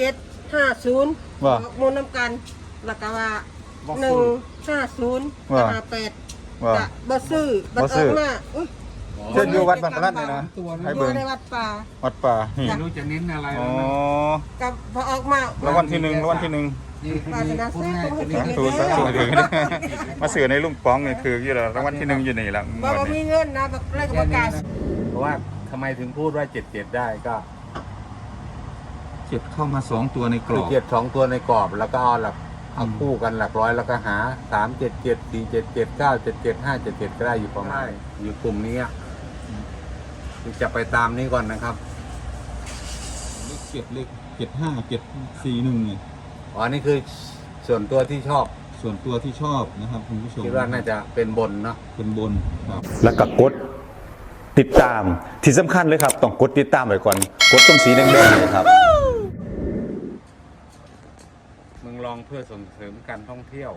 เจ็ดห้าศูนย์ว่ามูลน้ำกันแล้วก็ว่าหนึ่งห้าศูนย์ว่าห้าแปดว่าจะบ่ซื้อบับ่ตรซื้อออกมาอุ้ยเช่นอยู่วัดบรรพลัดนี่นะตัวให้นะเบิ่งในวัดป่าวัดป่าหินไม่รู้จะเน้นอะไรอ๋อแล้วนะกับพอออกมาแล้ววันที่หนึ่งแล้ววันที่หนึ่งนี่ปรารถนาพูดง่ายแท้ๆขตัอวงนี้ตัวสาธุถือมาเสือในลุงป้องนี่ถืออยู่แล้วรางวัลที่หนึ่งอยู่นี่ละงบ่วดบ่มีนี้เงินนะแบบเลยก็ประกาศ เพราะว่าทำไมถึงพูดว่าเจ็ดเจ็ดได้ก็ เจ็ดเข้ามาสองตัวในกรคืออบ เจ็ดสองตัวในกรอบแล้วก็เอาหลักเอาคู่กันหลักร้อยแล้วก็หาสามเจ็ดเจ็ดสี่เจ็ดเจ็ดเก้าเจ็ดเจ็ดห้าเจ็ดเจ็ดก็ได้อยู่ประมาณ อยู่กลุ่มนี้อะที่จะไปตามนี้ก่อนนะครับเลขเจ็ดเลขเจ็ดห้าเจ็ดสี่หนึ่งเนี่ยอ๋อนี่คือส่วนตัวที่ชอบส่วนตัวที่ชอบนะครับคุณผู้ชมคิดว่าน่าจะเป็นบนเนาะ เป็นบนครับ แล้วก็กดติดตามที่สำคัญเลยครับ ต้องกดติดตามไว้ก่อน กดตรงสีแดงๆเลยครับ เมื องรองเพื่อส่งเสริมการท่องเที่ยว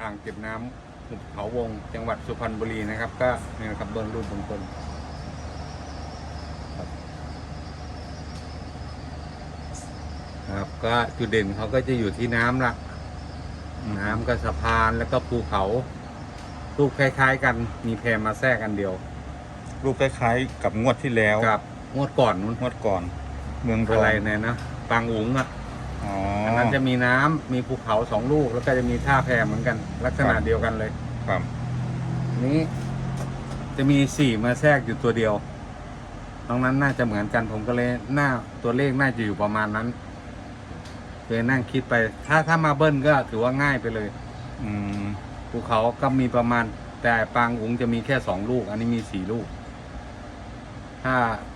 อ่างเก็บน้ำหุบเขาวง จังหวัดสุพรรณบุรีนะครับ ก็นี่นะครับเบื้องรูปเบื้องต้นครับครับก็จุดเด่นเขาก็จะอยู่ที่น้ำละน้ำกับสะพานแล้วก็ภูเขารูปคล้าย ๆ กันมีแพมาแทรกกันเดียว รูปคล้ายๆ กับงวดที่แล้วกับงวดก่อนนู้นงวดก่อน เมืองรอะองไรเนี่ยนะปางอุ๋งอะ อ๋ออันนั้นจะมีน้ำมีภูเขาสองลูก แล้วก็จะมีท่าแพเหมือนกัน ลักษณะครับเดียวกันเลย ครับนี้จะมีสี่มาแทรกอยู่ตัวเดียว ตรงนั้นน่าจะเหมือนกันผมก็เลยหน้าตัวเลขน่าจะอยู่ประมาณนั้นเลยนั่งคิดไป ถ้าถ้ามาเบิ้ลก็ถือว่าง่ายไปเลย อืมภูเขาก็มีประมาณ แต่ปางอุ๋งจะมีแค่สองลูก อันนี้มีสี่ลูก ถ้า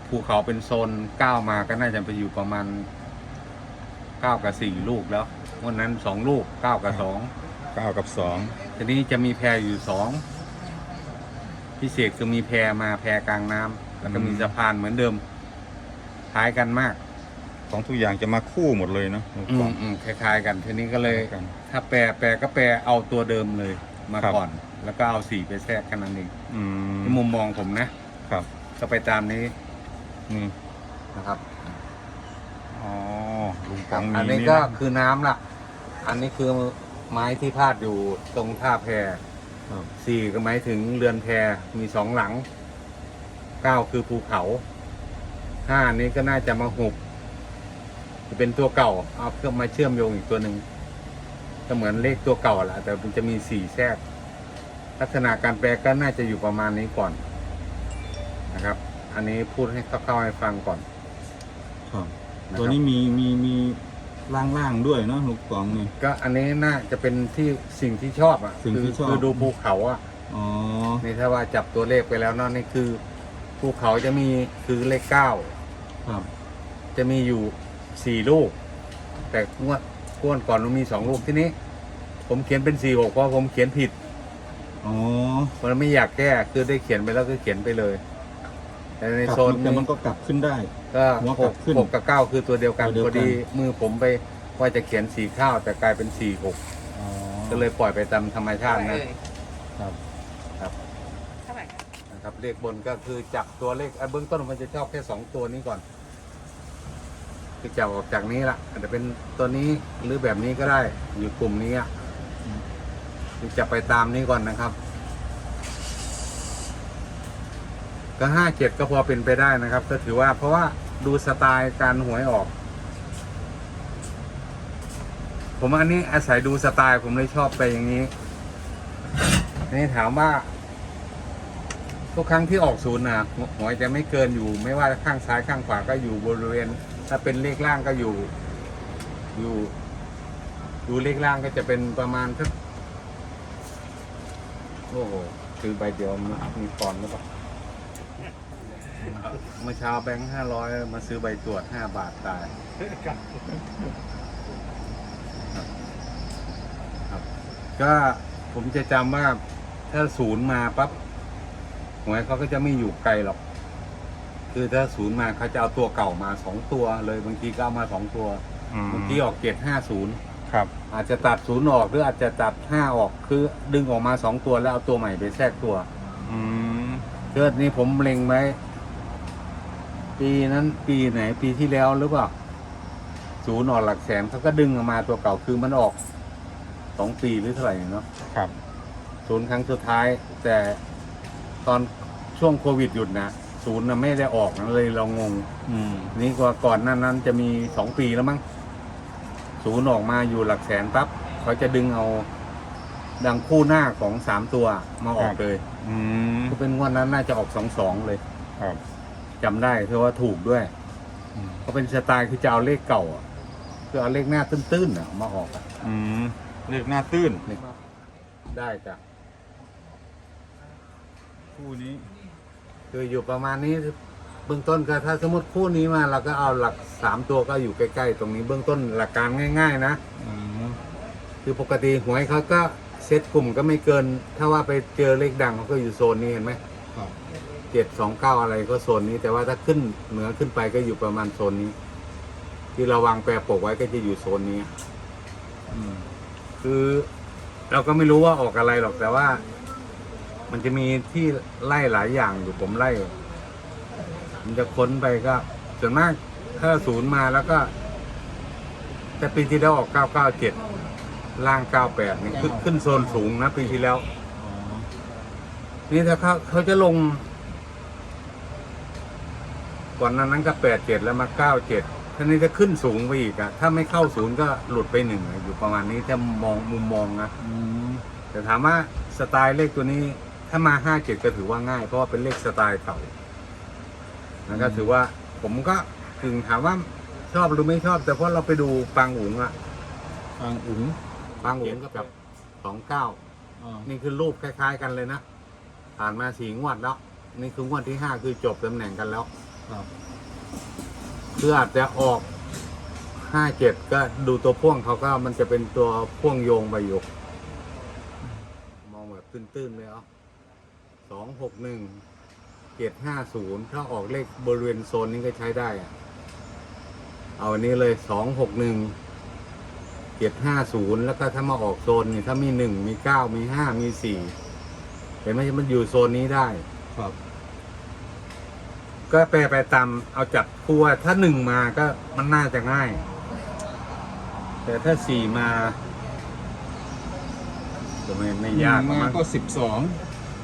ภูเขาเป็นโซนเก้ามาก็น่าจะไปอยู่ประมาณ เก้ากับสี่ลูกแล้ววันนั้นสองลูกเก้ากับสองเก้ากับสองทีนี้จะมีแพอยู่สองพิเศษคือมีแพมาแพกลางน้ำแล้วก็มีสะพานเหมือนเดิมคล้ายกันมากของทุกอย่างจะมาคู่หมดเลยเนาะลุงอืป้อมงอืมคล้ายๆกันทีนี้ก็เลยคล้ายกันถ้าแปลแปลก็แปลเอาตัวเดิมเลยมาครับก่อน แล้วก็เอาสี่ไปแทรกแค่นั้นเองอืมในมุมมองผมนะ ครับ ก็ไปตามนี้นี่นะครับอ๋อ ลุงป้องมีอันนี้นี่ก็นะคือน้ำล่ะอันนี้คือไม้ที่พาดอยู่ตรงท่าแพครับ สี่ก็หมายถึงเรือนแพมีสองหลังเก้าคือภูเขาห้านี้ก็น่าจะมาหุบจะเป็นตัวเก่าเอาเพื่อมาเชื่อมโยงอีกตัวหนึ่งก็เหมือนเลขตัวเก่าแหละแต่มันจะมีสี่แทรกลักษณะการแปลก็น่าจะอยู่ประมาณนี้ก่อนนะครับ อันนี้พูดให้คร่าวๆให้ฟังก่อน ครับนะครับตัวนี้มีมีมีล่างๆด้วยเนาะลุงป้องนี่ ก็อันนี้น่าจะเป็นที่สิ่งที่ชอบอะสิ่งที่คืชอบ คือดูภูเขาอะอ๋อ นี่ถ้าว่าจับตัวเลขไปแล้วเนาะนี่คือภูเขาจะมีคือเลขเก้าครับจะมีอยู่สี่ลูก แต่งวดงวดก่อนมันมีสองลูกที่นี้ ผมเขียนเป็นสี่หกเพราะผมเขียนผิดอ๋อ มันไม่อยากแก้คือได้เขียนไปแล้วก็เขียนไปเลย แต่ในกลับโซนแต่นี้มันก็กลับขึ้นได้ ก็หัวหกลักบขึ้นหกกับเก้าคือตัวเดียวกันตัวเดียวพกันอดีมือผมไปว่าจะเขียนสี่ข้าวแต่กลายเป็นสี่หกอ๋อก็เลยปล่อยไปตามธรรมชาตินะ ครับนะครับเลขบนก็คือจับตัวเลขอะเบื้องต้นมันจะชอบแค่สองตัวนี้ก่อนคือจับออกจากนี้ละอาจจะเป็นตัวนี้หรือแบบนี้ก็ได้ อยู่กลุ่มนี้อะคือจะไปตามนี้ก่อนนะครับ ก็ห้าเจ็ดก็พอเป็นไปได้นะครับ ก็ถือว่าเพราะว่าดูสไตล์การหวยออก ผมอันนี้อาศัยดูสไตล์ผมเลยชอบไปอย่างนี้ นี่ถามว่า ทุกครั้งที่ออกศูนย์นะหวยจะไม่เกินอยู่ ไม่ว่าข้างซ้ายข้างขวาก็อยู่บริเวณ ถ้าเป็นเลขล่างก็อยู่ อยู่ดูเลขล่างก็จะเป็นประมาณสักโอ้โหคือใบเดียวมีมีฟอนหรือเปล่า เมื่อเช้าแบงค์ห้าร้อยมาซื้อใบตรวจห้าบาทตาย ครับครับก็ผมจะจำว่าถ้าศูนย์มาปั๊บหวยเขาก็จะไม่อยู่ไกลหรอก คือถ้าศูนย์มาเขาจะเอาตัวเก่ามาสองตัวเลยบางทีก็เอามาสองตัวอืมบางทีออกเจ็ดห้าศูนย์ครับ อาจจะตัดศูนย์ออกหรืออาจจะตัดห้าออกคือดึงออกมาสองตัวแล้วเอาตัวใหม่ไปแทรกตัว อืม เกิดนี้ผมเล็งไว้ ปีนั้นปีไหนปีที่แล้วหรือเปล่าศูนย์ออกหลักแสนเขาก็ดึงออกมาตัวเก่าคือมันออกสองปีหรือเท่าไหร่เนาะครับ ศูนย์ครั้งสุดท้าย แต่ตอนช่วงโควิดหยุดนะศูนย์นะไม่ได้ออกนะเลยเรางง อืม นี่กว่าก่อนหนั้นนั้นจะมีสองปีแล้วมั้งศูนย์ออกมาอยู่หลักแสนปั๊บเขาจะดึงเอาดังคู่หน้าของสามตัวมาออกเลยอืมก็เป็นงวันนั้นน่าจะออกสองสองเลย ครับ จำได้เพราะว่าถูกด้วยอืมเขาเป็นสไตล์คือจะเอาเลขเก่าอะคือเอาเลขหน้าตื้นๆอะมาออกอะอืมเลขหน้าตื้นได้จ้ะคู่นี้ คืออยู่ประมาณนี้เบื้องต้นก็ถ้าสมมติคู่นี้มาเราก็เอาหลักสามตัวก็อยู่ใกล้ๆ ตรงนี้เบื้องต้นหลักการง่าย ๆ นะอืมคือปกติหวยเขาก็เซตกลุ่มก็ไม่เกิน ถ้าว่าไปเจอเลขดังเขาก็อยู่โซนนี้เห็นไหมครับ เจ็ดสองเก้าอะไรก็โซนนี้ แต่ว่าถ้าขึ้นเหนือขึ้นไปก็อยู่ประมาณโซนนี้ ที่เราวางแปรปกไว้ก็จะอยู่โซนนี้อืมคือเราก็ไม่รู้ว่าออกอะไรหรอกแต่ว่า มันจะมีที่ไล่หลายอย่างอยู่ผมไล่ มันจะค้นไปก็ส่วนมากถ้าศูนย์มาแล้วก็ แต่ปีที่แล้วออกเก้าเก้าเจ็ดล่างเก้าแปดนี่ขึ้นขึ้นโซนสูงนะปีที่แล้วอ๋อนี่ถ้าเขาเขาจะลง ก่อนหนานั้นก็แปดเจ็ดแล้วมาเก้าเจ็ดท่านี้จะขึ้นสูงไปอีกอะถ้าไม่เข้าศูนย์ก็หลุดไปหนึ่งอะอยู่ประมาณนี้ถ้ามองมุมมองนะอืมแต่ถามว่าสไตล์เลขตัวนี้ ถ้ามาห้าเจ็ดก็ถือว่าง่าย เพราะว่าเป็นเลขสไตล์เก่าแล้วก็ถือว่าผมก็ถึงถามว่าชอบหรือไม่ชอบ แต่เพราะเราไปดูปังอุ๋งอะทางอุ๋งปังอุ๋งก็แบบสองเก้าอ่านี่คือรูปคล้าย ๆ กันเลยนะผ่านมาสี่งวดแล้วนี่คืองวดที่ห้าคือจบตำแหน่งกันแล้ว ครับคืออาจจะออกห้าเจ็ดก็ดูตัวพ่วงเขาก็มันจะเป็นตัวพ่วงโยงไปอยู่ มองแบบตื้นๆเลยเอะสองหกหนึ่งเจ็ดห้าศูนย์ถ้าออกเลขบริเวณโซนนี้ก็ใช้ได้อะเอาอันนี้เลยสองหกหนึ่งเจ็ดห้าศูนย์แล้วก็ถ้ามาออกโซนนี่ถ้ามีหนึ่งมีเก้ามีห้ามีสี่เห็นไหมมันอยู่โซนนี้ได้ ครับ ก็แปลไปตามเอาจับคู่ว่าถ้าหนึ่งมาก็มันน่าจะง่าย แต่ถ้าสี่มาก็ไม่ไม่ยากมามั้งก็สิบสอง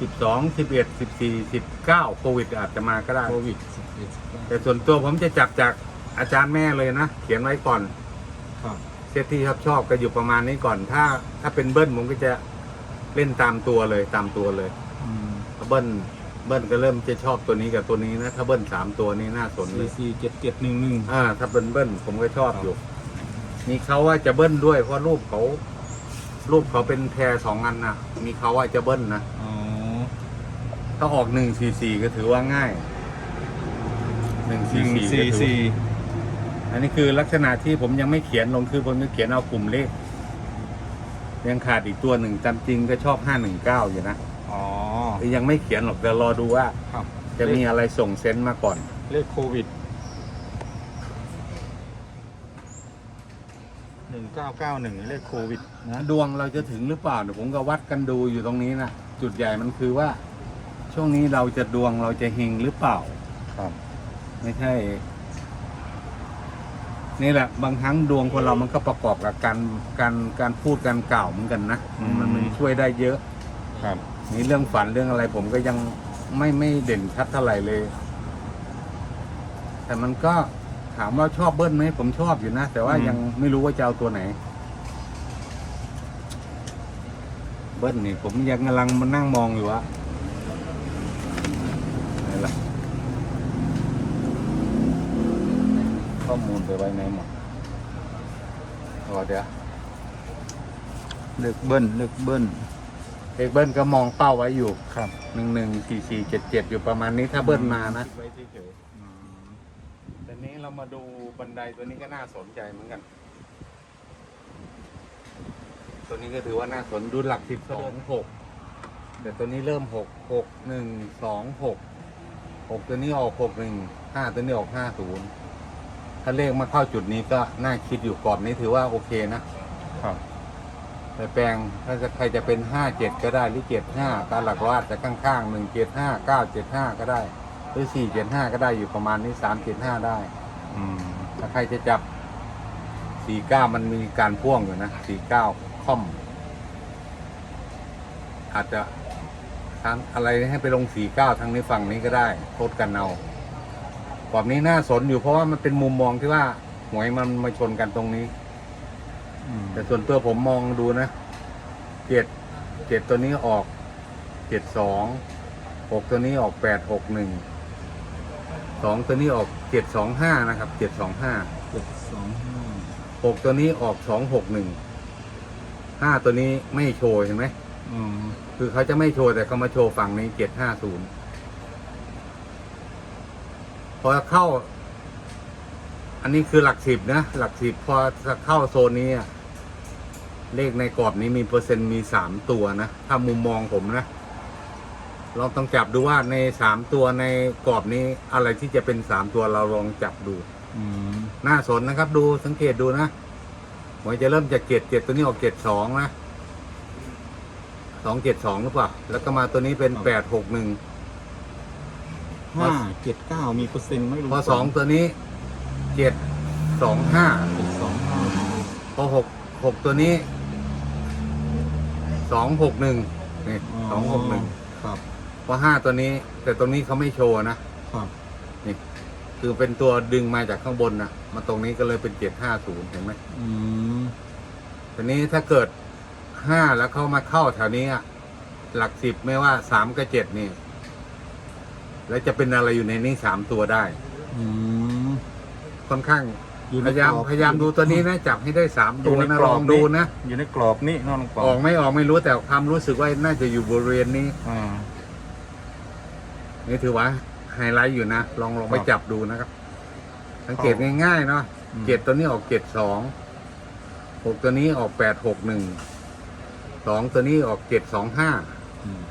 สิบสองสิบเอ็ดสิบสี่สิบเก้าโควิดอาจจะมาก็ได้ โควิดสิบเอ็ดสิบเก้าแต่ส่วนตัวผมจะจับจากอาจารย์แม่เลยนะ เขียนไว้ก่อนครับเซตที่ชอบชอบก็อยู่ประมาณนี้ก่อน ถ้า ถ้าเป็นเบิ้ลผมก็จะเล่นตามตัวเลยตามตัวเลย อืมถ้าเบิ้ล เบิ้ลก็เริ่มจะชอบตัวนี้กับตัวนี้นะ ถ้าเบิ้ลสามตัวนี้น่าสนเลสี่ยสี่เจ็ดเจ็ดหนึ่งหนึ่งอ่า ถ้าเป็นเบิ้ลผมก็ชอบอยู่ มีเขาว่าจะเบิ้ลด้วยเพราะรูปเขา รูปเขาเป็นแพรสองอันนะมีเขาว่าจะเบิ้ลนะอ๋อถ้าออกหนึ่งสี่สี่ก็ถือว่าง่ายหนึ่งหสี่นึ่งสี่สี่สี่อันนี้คือลักษณะที่ผมยังไม่เขียนลงคือผมจะเขียนเอากลุ่มเลขยังขาดอีกตัวหนึ่งจำจริงก็ชอบห้าหนึ่งเก้าอยู่นะ อ๋อแต่ยังไม่เขียนหรอกเดี๋ยวรอดูว่า ครับ จะมีอะไรส่งเซนต์มาก่อน เลขโควิดหนึ่งเก้าเก้าหนึ่งเลขโควิดนะดวงเราจะถึงหรือเปล่าเดี๋ยวผมก็วัดกันดูอยู่ตรงนี้นะจุดใหญ่มันคือว่า ช่วงนี้เราจะดวงเราจะเฮงหรือเปล่า ครับ ไม่ใช่ นี่แหละ บางครั้งดวงคนเรามันก็ประกอบกับการการการพูดการกล่าวเหมือนกันนะ มันมันช่วยได้เยอะ ครับ นี่เรื่องฝันเรื่องอะไร ผมก็ยังไม่ไม่เด่นชัดเท่าไหร่เลย แต่มันก็ถามว่าชอบเบิ้ลไหมผมชอบอยู่นะ แต่ว่ายังไม่รู้ว่าจะเอาตัวไหน เบิ้ลนี่ผมยังกำลังมานั่งมองอยู่ว่าไหนล่ะข้อมูลไปไว้ไหนหมดรอเดี๋ยว เลขเบิ้ลเลขเบิ้ล เอกเบิ้ลก็มองเป้าไว้อยู่ครับหนึ่งหนึ่งสี่สี่เจ็ดเจ็ดอยู่ประมาณนี้ถ้าเบิ้ลมานะไว้เฉยๆแต่นี้เรามาดูบันไดตัวนี้ก็น่าสนใจเหมือนกัน ตัวนี้ก็ถือว่าน่าสนดูหลักสิบสองหกแต่ตัวนี้เริ่มหกหกหนึ่งสองหกหกตัวนี้ออกหกหนึ่งห้าตัวนี้ออกห้าศูนย์ถ้าเลขมาเข้าจุดนี้ก็น่าคิดอยู่กรอบนี้ถือว่าโอเคนะครับ แต่แปลงถ้าจะใครจะเป็นห้าเจ็ดก็ได้หรือเจ็ดห้าการหลักร้อยอาจจะข้างๆหนึ่งเจ็ดห้าเก้าเจ็ดห้าก็ได้ หรือสี่เจ็ดห้าก็ได้อยู่ประมาณนี้สามเจ็ดห้าได้อืมถ้าใครจะจับสี่เก้ามันมีการพ่วงอยู่นะสี่เก้าค่อม อาจจะทางอะไรให้ไปลงสี่เก้าทางนี้ฝั่งนี้ก็ได้โทษกันเอากรอบนี้น่าสนอยู่เพราะว่ามันเป็นมุมมองที่ว่าหวยมันมาชนกันตรงนี้อืม แต่ส่วนตัวผมมองดูนะเจ็ดเจ็ดตัวนี้ออกเจ็ดสองหกตัวนี้ออกแปดหกหนึ่งสองตัวนี้ออกเจ็ดสองห้านะครับเจ็ดสองห้าเจ็ดสองห้าหกตัวนี้ออกสองหกหนึ่งห้าตัวนี้ไม่โชว์เห็นไหมอืมคือเขาจะไม่โชว์แต่เขามาโชว์ฝั่งนี้เจ็ดห้าศูนย์พอเข้า อันนี้คือหลักสิบนะหลักสิบพอจะเข้าโซนนี้อะ เลขในกรอบนี้มีเปอร์เซ็นต์มีสามตัวนะ ถ้ามุมมองผมนะเราต้องจับดูว่าในสามตัวในกรอบนี้อะไรที่จะเป็นสามตัวเราลองจับดู อืมน่าสนนะครับ ดูสังเกตดูนะหวยจะเริ่มจากเจ็ดเจ็ดตัวนี้ออกเจ็ดสองนะสองเจ็ดสองหรือเปล่า แล้วก็มาตัวนี้เป็นแปดหกหนึ่ง ห้าเจ็ดเก้ามีเปอร์เซ็นต์ไหม่รู้พอสองตัวนี้เจ็ดสองห้าเจ็ดสองห้า พอหกหกตัวนี้ สองหกหนึ่งนี่สองหกหนึ่งครับพอห้าตัวนี้ แต่ตรงนี้เขาไม่โชว์นะครับ นี่ คือเป็นตัวดึงมาจากข้างบนนะมาตรงนี้ก็เลยเป็นเจ็ดห้าศูนย์เห็นไหมอืมทีนี้ถ้าเกิดห้าแล้วเข้ามาเข้าแถวนี้อะหลักสิบไม่ว่าสามกับเจ็ดนี่ แล้วจะเป็นอะไรอยู่ในนี้สามตัวได้ อืมค่อนข้าง อยู่ในพยายามกรอบพยายามดูตัวนี้นะจับให้ได้สามตัวนะลองดูนะอยู่ในกรอบนี่นอนกรอบออกไม่ออกไม่รู้แต่ความรู้สึกว่าน่าจะอยู่บริเวณนี้ อ่า นี่ถือว่าไฮไลท์อยู่นะ ลองลองไปครับจับดูนะครับ สังเกตง่ายๆเนาะอืม เจ็ดตัวนี้ออกเจ็ดสองหกตัวนี้ออกแปดหกหนึ่งสองตัวนี้ออกเจ็ดสองห้าอืม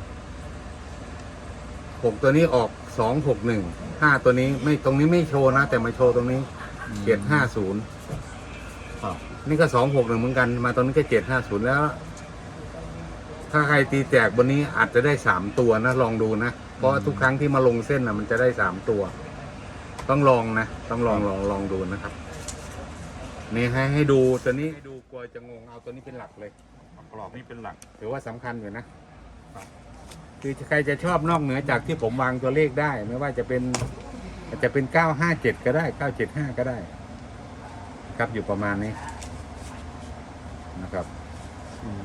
หกตัวนี้ออกสองหกหนึ่งห้าตัวนี้ไม่ตรงนี้ไม่โชว์นะ แต่มาโชว์ตรงนี้ เจ็ดห้าศูนย์ครับนี่ก็สองหกหนึ่งเหมือนกัน มาตรงนี้ก็เจ็ดห้าศูนย์แล้ว ถ้าใครตีแตกบนนี้อาจจะได้สามตัวนะ ลองดูนะ เพราะทุกครั้งที่มาลงเส้นนะมันจะได้สามตัว ต้องลองนะ ต้องลองลองลองดูนะครับ นี่ให้ให้ดูตัวนี้ให้ดูกลัวจะงงเอาตัวนี้เป็นหลักเลย กรอบนี่เป็นหลัก ถือว่าสำคัญอยู่นะ คือใครจะชอบนอกเหนือจากที่ผมวางตัวเลขได้ ไม่ว่าจะเป็น อาจจะเป็นเก้าห้าเจ็ดก็ได้เก้าเจ็ดห้าก็ได้ ครับอยู่ประมาณนี้นะครับอืม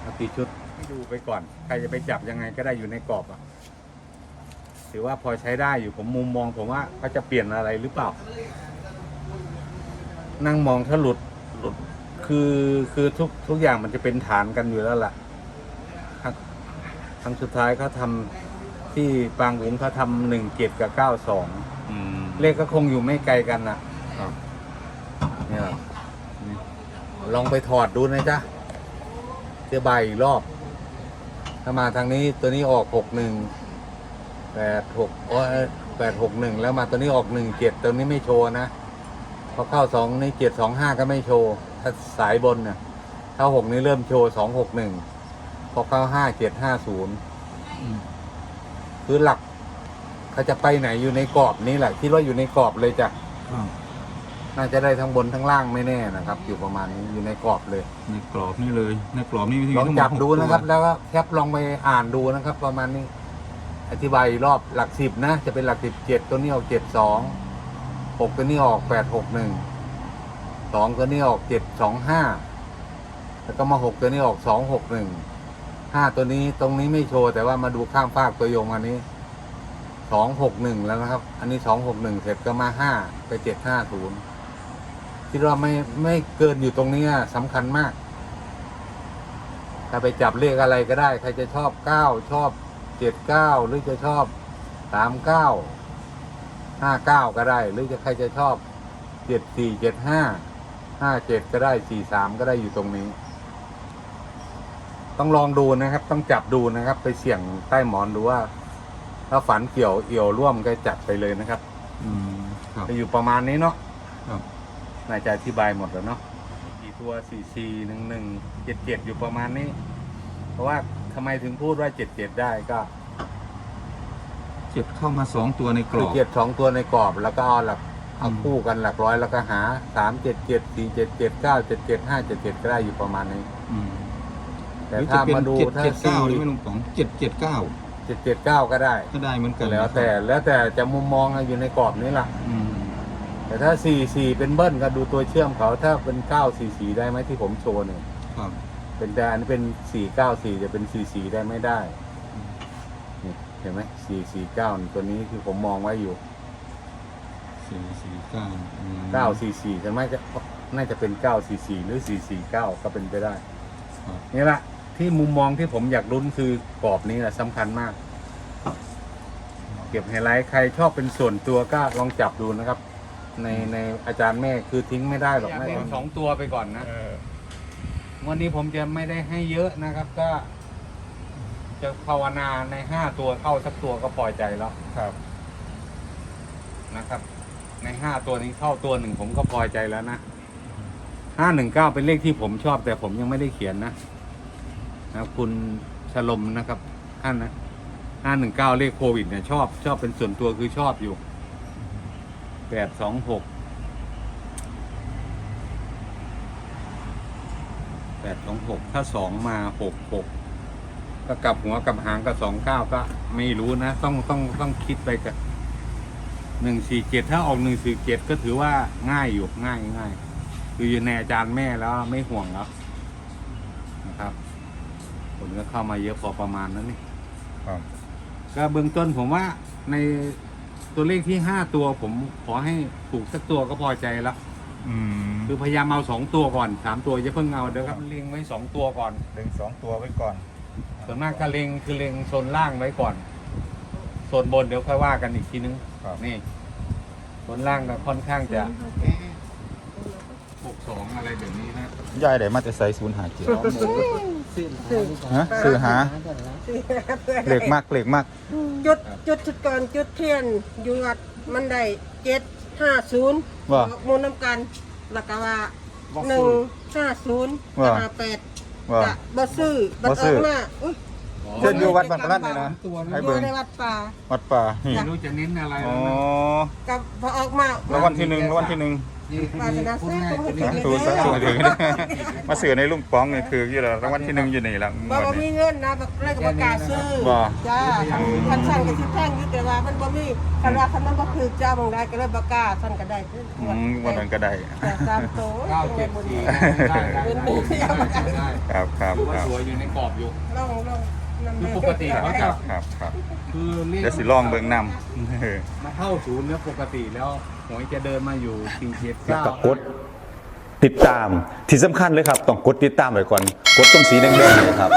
เอาตีชุดให้ดูไปก่อน ใครจะไปจับยังไงก็ได้อยู่ในกรอบอะถือว่าพอใช้ได้อยู่ผมมุมมองผมว่าเขาจะเปลี่ยนอะไรหรือเปล่า นั่งมองถ้าหลุดหลุดคือคือทุกทุกอย่างมันจะเป็นฐานกันอยู่แล้วล่ะครั้งครั้งสุดท้ายเขาทำ ที่ปางหุงเขาทำหนึ่งเจ็ดกับเก้าสองอืมเลขก็คงอยู่ไม่ไกลกันนะครับเนี่ยนี่ลองไปถอดดูนะจ๊ะเสียใบายอีกรอบ ถ้ามาทางนี้ตัวนี้ออกหกหนึ่งแปดหกแปดหกหนึ่งแล้วมาตัวนี้ออกหนึ่งเจ็ดตัวนี้ไม่โชว์นะพอเข้าสองนี่เจ็ดสองห้าก็ไม่โชว์ ถ้าสายบนเนี่ยถ้าหกนี้เริ่มโชว์สองหกหนึ่งพอเข้าห้าเจ็ดห้าศูนย์อืม คือหลักเขาจะไปไหนอยู่ในกรอบนี้แหละคิดว่าอยู่ในกรอบเลยจ้ะครับน่าจะได้ทั้งบนทั้งล่างไม่แน่นะครับ อยู่ประมาณนี้อยู่ในกรอบเลยในกรอบนี่เลยในกรอบนี่มีลองทั้หมจับดูหกตัวนะครับแล้วก็แคปลองไปอ่านดูนะครับ ประมาณนี้ อธิบายอีกรอบหลักสิบนะ จะเป็นหลักสิบเจ็ดตัวนี้ออกเจ็ดสองหกตัวนี้ออกแปดหกหนึ่งสองตัวนี้ออกเจ็ดสองห้าแล้วก็มาหกตัวนี้ออกสองหกหนึ่ง ห้าตัวนี้ตรงนี้ไม่โชว์ แต่ว่ามาดูข้ามภาคตัวยงอันนี้สองหกหนึ่งแล้วนะครับ อันนี้สองหกหนึ่งเสร็จก็มาห้าไปเจ็ดห้าศูนย์คิดว่าไม่ไม่เกินอยู่ตรงนี้สำคัญมาก ถ้าไปจับเลขอะไรก็ได้ ใครจะชอบเก้าชอบเจ็ดเก้าหรือจะชอบสามเก้าห้าเก้าก็ได้ หรือจะใครจะชอบเจ็ดสี่เจ็ดห้าห้าเจ็ดก็ได้สี่สามก็ได้อยู่ตรงนี้ ต้องลองดูนะครับ ต้องจับดูนะครับ ไปเสี่ยงใต้หมอนดูว่า ถ้าฝันเกี่ยวเอี่ยวร่วมก็จัดไปเลยนะครับ อืมครับ จะอยู่ประมาณนี้เนาะครับ น่าจะอธิบายหมดแล้วเนาะกี่ตัวสี่สี่หนึ่งหนึ่งเจ็ดเจ็ดอยู่ประมาณนี้ เพราะว่าทำไมถึงพูดว่าเจ็ดเจ็ดได้ก็ เจ็ดเข้ามาสองตัวในกรคืออบเจ็ดสองตัวในกรอบแล้วก็เอาหลักเอาคู่กันหลักร้อยแล้วก็หาสามเจ็ดเจ็ดสี่เจ็ดเจ็ดเก้าเจ็ดเจ็ดห้าเจ็ดเจ็ดก็ได้อยู่ประมาณนี้ อืม แต่หรือถ้าจะเป็นมาดูเจ็ดถ้าเจ็ดสี่เก้าหรือไม่ลุงป๋องเจ็ดเจ็ดเก้าเจ็ดเจ็ดเก้าก็ได้ ก็ได้เหมือนกันแล้วแต่แล้วแต่จะมุมมองอะอยู่ในกรอบนี้ล่ะ อืมแต่ถ้าสี่สี่เป็นเบิ้ลก็ดูตัวเชื่อมเขาถ้าเป็นเก้าสี่สี่ได้ไหมที่ผมโชว์เนี่ยครับ เป็นแต่อันนี้เป็นสี่เก้าสี่จะเป็นสี่สี่ได้ไม่ได้นี่เห็นไหมสี่สี่เก้าตัวนี้คือผมมองไว้อยู่สี่สี่เก้าอืมเก้าสี่สี่ใช่ไหมจะน่าจะเป็นเก้าสี่สี่หรือสี่สี่เก้าก็เป็นไปได้ ครับ นี่แหละ ที่มุมมองที่ผมอยากลุ้นคือกรอบนี้แหละสำคัญมาก เก็บไฮไลท์ใครชอบเป็นส่วนตัวก็ลองจับดูนะครับ ในในอาจารย์แม่คือทิ้งไม่ได้หรอกแม่สองตัวไปก่อนนะวันนี้ผมจะไม่ได้ให้เยอะนะครับก็ จะภาวนาในห้าตัวเข้าสักตัวก็พอใจแล้วครับ นะครับ ในห้าตัวนี้เข้าตัวหนึ่งผมก็พอใจแล้วนะห้าหนึ่งเก้าเป็นเลขที่ผมชอบแต่ผมยังไม่ได้เขียนนะ นะครับคุณชลมนะครับท่านนะห้าหนึ่งเก้าเลขโควิดเนี่ยชอบชอบเป็นส่วนตัวคือชอบอยู่แปดสองหกแปดสองหกถ้าสองมาหกหกก็กลับหัวกลับหางกับสองเก้าก็ไม่รู้นะ ต้องต้องต้องคิดไปกับหนึ่งสี่เจ็ดถ้าออกหนึ่งสี่เจ็ดก็ถือว่าง่ายอยู่ง่ายง่ายคืออยู่ในอาจารย์แม่แล้วไม่ห่วงแล้วนะครับ คนก็เข้ามาเยอะพอประมาณนั้นนี่ครับ ก็เบื้องต้นผมว่าในตัวเลขที่ห้าตัวผมขอให้ถูกสักตัวก็พอใจแล้ว อืมคือพยายามเอาสองตัวก่อนสามตัวอย่าเพิ่งเอาเดี๋ยวครับเล็งไว้สองตัวก่อนดึงสองตัวไว้ก่อนส่วนมากก็เล็งคือเล็งโซนล่างไว้ก่อนโซนบนเดี๋ยวค่อยว่ากันอีกทีนึงครับนี่บนล่างก็ค่อนข้างจะหกสองอะไรแบบนี้นะ ยายได้มาแต่ใส่ศูนย์หาเจ็ดสื่อ ฮะซื้อหาสื่อเพื่อเหล็กมากเหล็กมาก จุดจุดจุดก่อนจุดเทียนอยู่วัดมันได้เจ็ดห้าศูนย์ว่ามูลน้ำกันแล้วก็ว่าหนึ่งห้าศูนย์ว่าห้าแปดว่าจะบ่ซื้อบ่บ่ซื้ซื้ออมาอุ้ยเช่นอยู่วัดบางพลัดนี่นะตัวให้นะอเบิ่ยู่งในวัดป่า วัดป่านี่ไม่รู้จะเน้นอะไรอ๋อแล้วนะกับพอออกมาแล้ววันที่หนึ่งแล้ววันที่หนึ่ง นี่ปรารถนาคุณซื้อแม่ตรงคนนี้นี้สาธุสาธุเดี๋ยวนี้มาซื้อในลุงป้องนี่คือยี่ละรางวัลที่หนึ่งอยู่นี่ละงบ่วดบ่มีนี้เงินนะบ่เลยก็บ่กล้าซื้อบ่จ้าคันสั่นก็สิแพงอยู่แต่ว่ามันบ่มีคันว่าคันมันบ่คือเจ้าบางได้ก็เลยบ่กล้าสั่นก็ได้อืมวันนั้นก็ได้แต่ตามโตเก้าเจ็ดสี่ได้ได้ได้ได้ครับครับถือว่าครับสวยอยู่ในกรอบอยู่ลองลองนำคือแม่ปกติเขาจะครับครับคือเลขเดี๋ยวสิลองเบิ่งนำเออมาเข้าศูนย์แล้วปกติแล้ว หวยจะเดินมาอยู่สี่เจ็ดแล้วเก้าก็กดติดตามที่สำคัญเลยครับ ต้องกดติดตามไว้ก่อน กดตรงสีแดงๆเลยครับ